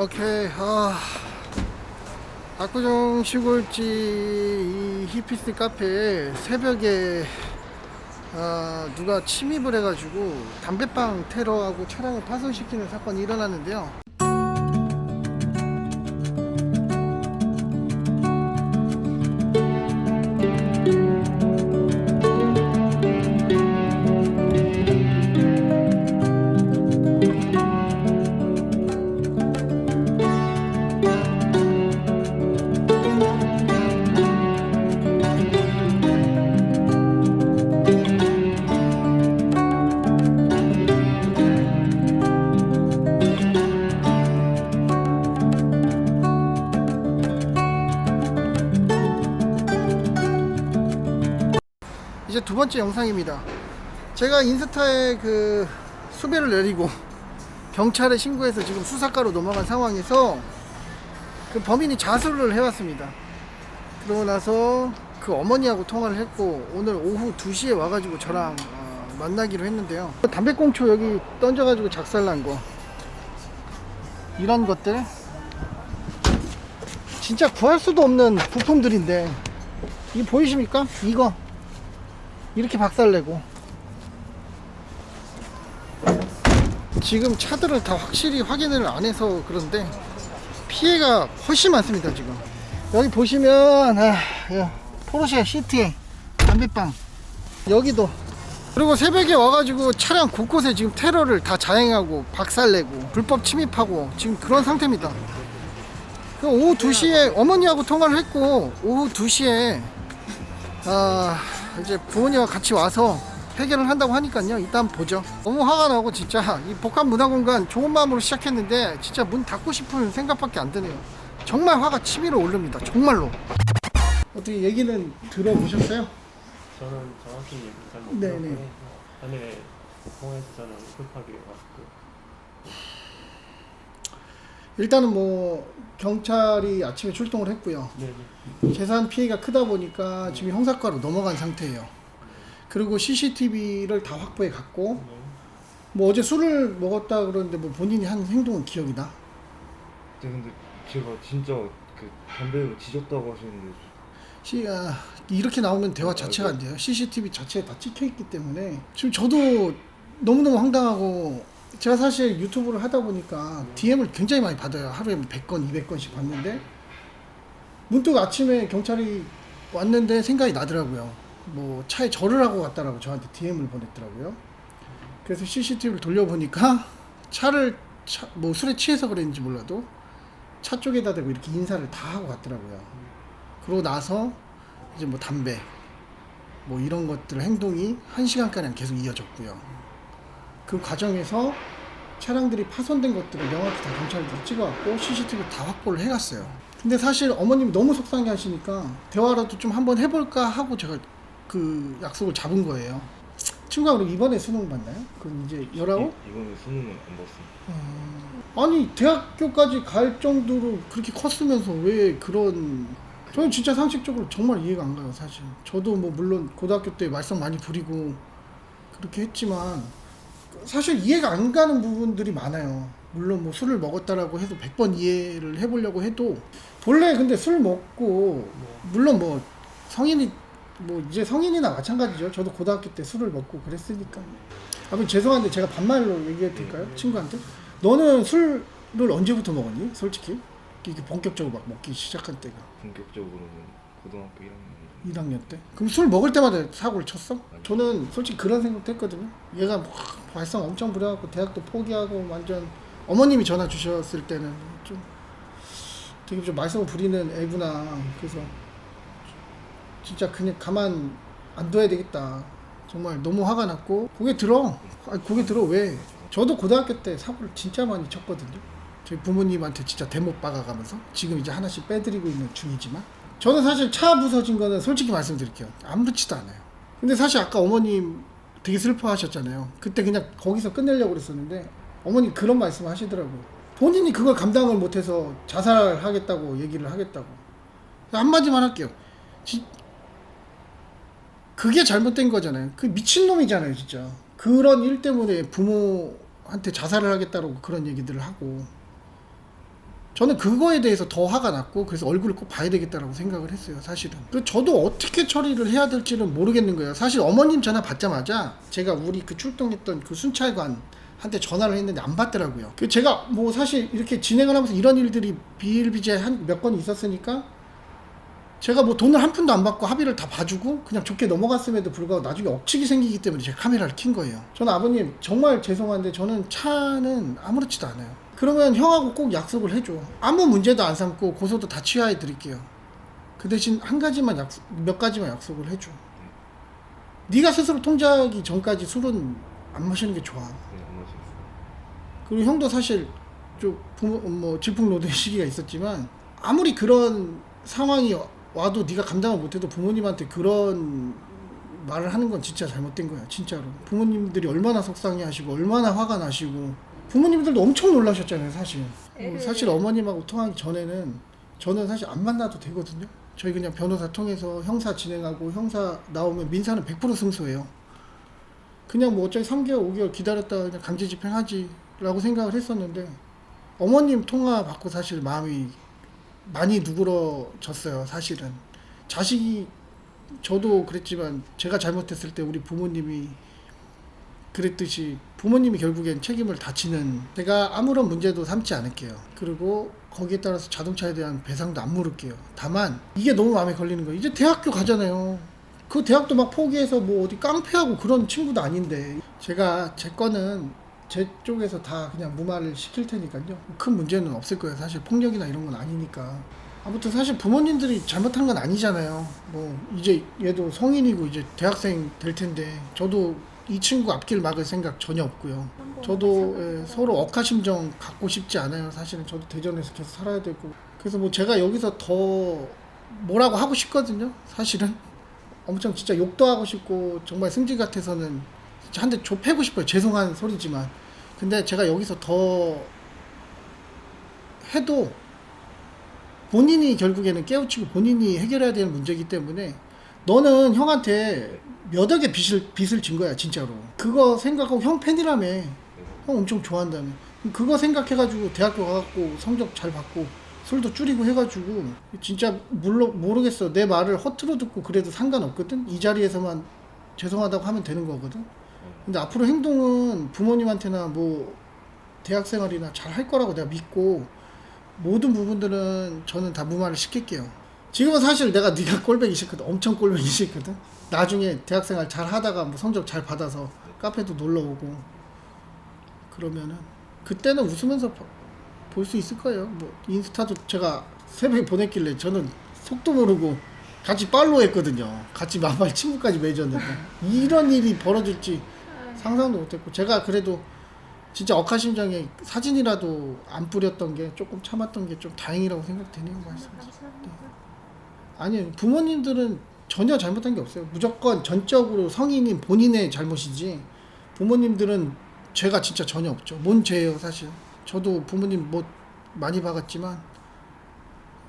오케이 아 압구정 시골지 이 히피스 카페에 새벽에 아, 누가 침입을 해가지고 담배빵 테러하고 차량을 파손시키는 사건이 일어났는데요. 이제 두 번째 영상입니다. 제가 인스타에 그 수배를 내리고 경찰에 신고해서 지금 수사과로 넘어간 상황에서 그 범인이 자수를 해왔습니다. 그러고 나서 그 어머니하고 통화를 했고 오늘 오후 2시에 와가지고 저랑 어, 만나기로 했는데요. 담배꽁초 여기 던져가지고 작살난 거 이런 것들 진짜 구할 수도 없는 부품들인데 이 보이십니까? 이거 이렇게 박살내고. 지금 차들을 다 확실히 확인을 안 해서 그런데 피해가 훨씬 많습니다 지금. 여기 보시면 아, 야, 포르쉐 시트에 담배빵. 여기도. 그리고 새벽에 와가지고 차량 곳곳에 지금 테러를 다 자행하고 박살내고 불법 침입하고 지금 그런 상태입니다. 그 오후 2시에 어머니하고 통화를 했고 오후 2시에 아 이제 부모님과 같이 와서 해결을 한다고 하니까요. 일단 보죠. 너무 화가 나고 진짜 이 복합문화공간 좋은 마음으로 시작했는데 진짜 문 닫고 싶은 생각밖에 안 드네요. 정말 화가 치밀어 오릅니다. 정말로. 어떻게 얘기는 들어보셨어요? 저는 정확히 얘기 잘못 네네. 들었고 안에 통해서 저는 급하게 왔고 일단은 뭐 경찰이 아침에 출동을 했고요. 네네. 재산 피해가 크다 보니까 지금 형사과로 넘어간 상태예요. 그리고 CCTV를 다 확보해 갔고 네. 뭐 어제 술을 먹었다 그러는데 뭐 본인이 한 행동은 기억이 나? 네, 근데 제가 진짜 그 담배를 지졌다고 하시는데. 시, 아, 이렇게 나오면 대화 자체가 안 돼요. CCTV 자체에 다 찍혀 있기 때문에. 지금 저도 너무너무 황당하고 제가 사실 유튜브를 하다 보니까 DM을 굉장히 많이 받아요. 하루에 100건, 200건씩 받는데 문득 아침에 경찰이 왔는데 생각이 나더라고요. 뭐 차에 절을 하고 갔다라고 저한테 DM을 보냈더라고요. 그래서 CCTV를 돌려보니까 차를 차, 뭐 술에 취해서 그랬는지 몰라도 차 쪽에다 대고 이렇게 인사를 다 하고 갔더라고요. 그러고 나서 이제 뭐 담배 뭐 이런 것들 행동이 한 시간가량 계속 이어졌고요. 그 과정에서 차량들이 파손된 것들을 명확히 다 경찰들이 찍어왔고 CCTV 다 확보를 해갔어요. 근데 사실 어머님이 너무 속상해 하시니까 대화라도 좀 한번 해볼까 하고 제가 그 약속을 잡은 거예요. 친구가 그럼 이번에 수능 봤나요? 그럼 이제 열아홉? 이- 이번에 수능은 안 봤습니다. 아니 대학교까지 갈 정도로 그렇게 컸으면서 왜 그런 저는 진짜 상식적으로 정말 이해가 안 가요 사실 저도 뭐 물론 고등학교 때 말썽 많이 부리고 그렇게 했지만 사실 이해가 안 가는 부분들이 많아요 물론 뭐 술을 먹었다라고 해도 100번 이해를 해보려고 해도 본래 근데 술 먹고 물론 뭐 성인이 뭐 이제 성인이나 마찬가지죠 저도 고등학교 때 술을 먹고 그랬으니까 아 그럼 죄송한데 제가 반말로 얘기해도 될까요 네, 네. 친구한테 너는 술을 언제부터 먹었니? 솔직히 이게 본격적으로 막 먹기 시작한 때가 본격적으로는 고등학교 1학년 1학년 때. 그럼 술 먹을 때마다 사고를 쳤어? 저는 솔직히 그런 생각도 했거든요. 얘가 막 발성 엄청 부려갖고 대학도 포기하고 완전 어머님이 전화 주셨을 때는 좀 되게 좀 말썽을 부리는 애구나. 그래서 진짜 그냥 가만 안 둬야 되겠다. 정말 너무 화가 났고 고개 들어. 아니 고개 들어 왜? 저도 고등학교 때 사고를 진짜 많이 쳤거든요. 저희 부모님한테 진짜 대못 박아가면서 지금 이제 하나씩 빼드리고 있는 중이지만 저는 사실 차 부서진 거는 솔직히 말씀드릴게요. 아무렇지도 않아요. 근데 사실 아까 어머님 되게 슬퍼하셨잖아요. 그때 그냥 거기서 끝내려고 그랬었는데 어머님 그런 말씀 하시더라고요. 본인이 그걸 감당을 못해서 자살하겠다고 얘기를 하겠다고. 한마디만 할게요. 지- 그게 잘못된 거잖아요. 그 미친놈이잖아요, 진짜. 그런 일 때문에 부모한테 자살을 하겠다고 그런 얘기들을 하고. 저는 그거에 대해서 더 화가 났고 그래서 얼굴을 꼭 봐야 되겠다라고 생각을 했어요 사실은 그 저도 어떻게 처리를 해야 될지는 모르겠는 거예요 사실 어머님 전화 받자마자 제가 우리 그 출동했던 그 순찰관 한테 전화를 했는데 안 받더라고요 그 제가 뭐 사실 이렇게 진행을 하면서 이런 일들이 비일비재 한 몇 건 있었으니까 제가 뭐 돈을 한 푼도 안 받고 합의를 다 봐주고 그냥 좋게 넘어갔음에도 불구하고 나중에 억측이 생기기 때문에 제가 카메라를 킨 거예요. 저는 아버님 정말 죄송한데 저는 차는 아무렇지도 않아요. 그러면 형하고 꼭 약속을 해줘. 아무 문제도 안 삼고 고소도 다 취하해 드릴게요. 그 대신 한 가지만 약속, 몇 가지만 약속을 해줘. 네가 스스로 통제하기 전까지 술은 안 마시는 게 좋아. 네, 안 마시겠어요. 그리고 형도 사실 좀 부모 뭐 질풍노도의 시기가 있었지만 아무리 그런 상황이 와도 네가 감당을 못해도 부모님한테 그런 말을 하는 건 진짜 잘못된 거야 진짜로 부모님들이 얼마나 속상해하시고 얼마나 화가 나시고 부모님들도 엄청 놀라셨잖아요 사실. 뭐 사실 어머님하고 통하기 전에는 저는 사실 안 만나도 되거든요. 저희 그냥 변호사 통해서 형사 진행하고 형사 나오면 민사는 100% 승소해요. 그냥 뭐 어차피 3개월, 5개월 기다렸다가 그냥 강제 집행하지라고 생각을 했었는데 어머님 통화 받고 사실 마음이 많이 누그러졌어요, 사실은. 자식이 저도 그랬지만 제가 잘못했을 때 우리 부모님이 그랬듯이 부모님이 결국엔 책임을 다 지는 제가 아무런 문제도 삼지 않을게요. 그리고 거기에 따라서 자동차에 대한 배상도 안 물을게요. 다만 이게 너무 마음에 걸리는 거예요. 이제 대학교 가잖아요. 그 대학도 막 포기해서 뭐 어디 깡패하고 그런 친구도 아닌데 제가 제 거는 제 쪽에서 다 그냥 무마를 시킬 테니까요. 큰 문제는 없을 거예요. 사실 폭력이나 이런 건 아니니까. 아무튼 사실 부모님들이 잘못한 건 아니잖아요. 뭐 이제 얘도 성인이고 이제 대학생 될 텐데 저도 이 친구 앞길 막을 생각 전혀 없고요. 저도 예, 서로 억하심정 갖고 싶지 않아요. 사실은 저도 대전에서 계속 살아야 되고 그래서 뭐 제가 여기서 더 뭐라고 하고 싶거든요. 사실은 엄청 진짜 욕도 하고 싶고 정말 승질 같아서는 한대 좁히고 싶어요. 죄송한 소리지만 근데 제가 여기서 더 해도 본인이 결국에는 깨우치고 본인이 해결해야 되는 문제이기 때문에 너는 형한테 몇 억의 빚을, 빚을 진 거야 진짜로. 그거 생각하고 형 팬이라며. 형 엄청 좋아한다며. 그거 생각해가지고 대학교 가갖고 성적 잘 받고 술도 줄이고 해가지고 진짜 물론 모르겠어. 내 말을 허투루 듣고 그래도 상관없거든? 이 자리에서만 죄송하다고 하면 되는 거거든? 근데 앞으로 행동은 부모님한테나 뭐 대학생활이나 잘 할 거라고 내가 믿고 모든 부분들은 저는 다 무마를 시킬게요. 지금은 사실 내가 네가 꼴배기 싫거든. 엄청 꼴배기 싫거든. 나중에 대학생활 잘 하다가 뭐 성적 잘 받아서 카페도 놀러 오고 그러면은 그때는 웃으면서 볼 수 있을 거예요. 뭐 인스타도 제가 새벽에 보냈길래 저는 속도 모르고 같이 팔로우 했거든요. 같이 마발 친구까지 맺었는데 이런 일이 벌어질지 상상도 못했고 제가 그래도 진짜 억하심정에 사진이라도 안 뿌렸던 게 조금 참았던 게 좀 다행이라고 생각되네요 말씀하신 아니요 부모님들은 전혀 잘못한 게 없어요. 무조건 전적으로 성인인 본인의 잘못이지 부모님들은 죄가 진짜 전혀 없죠. 뭔 죄예요 사실? 저도 부모님 뭐 많이 봐갔지만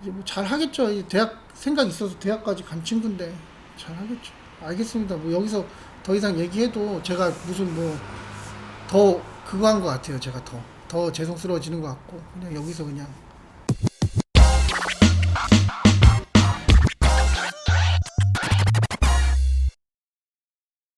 이제 뭐 잘 하겠죠. 이 대학 생각 있어서 대학까지 간 친구인데 잘 하겠죠. 알겠습니다. 뭐 여기서 더 이상 얘기해도 제가 무슨 뭐 더 그거 한 것 같아요. 제가 더 더 죄송스러워지는 것 같고 그냥 여기서 그냥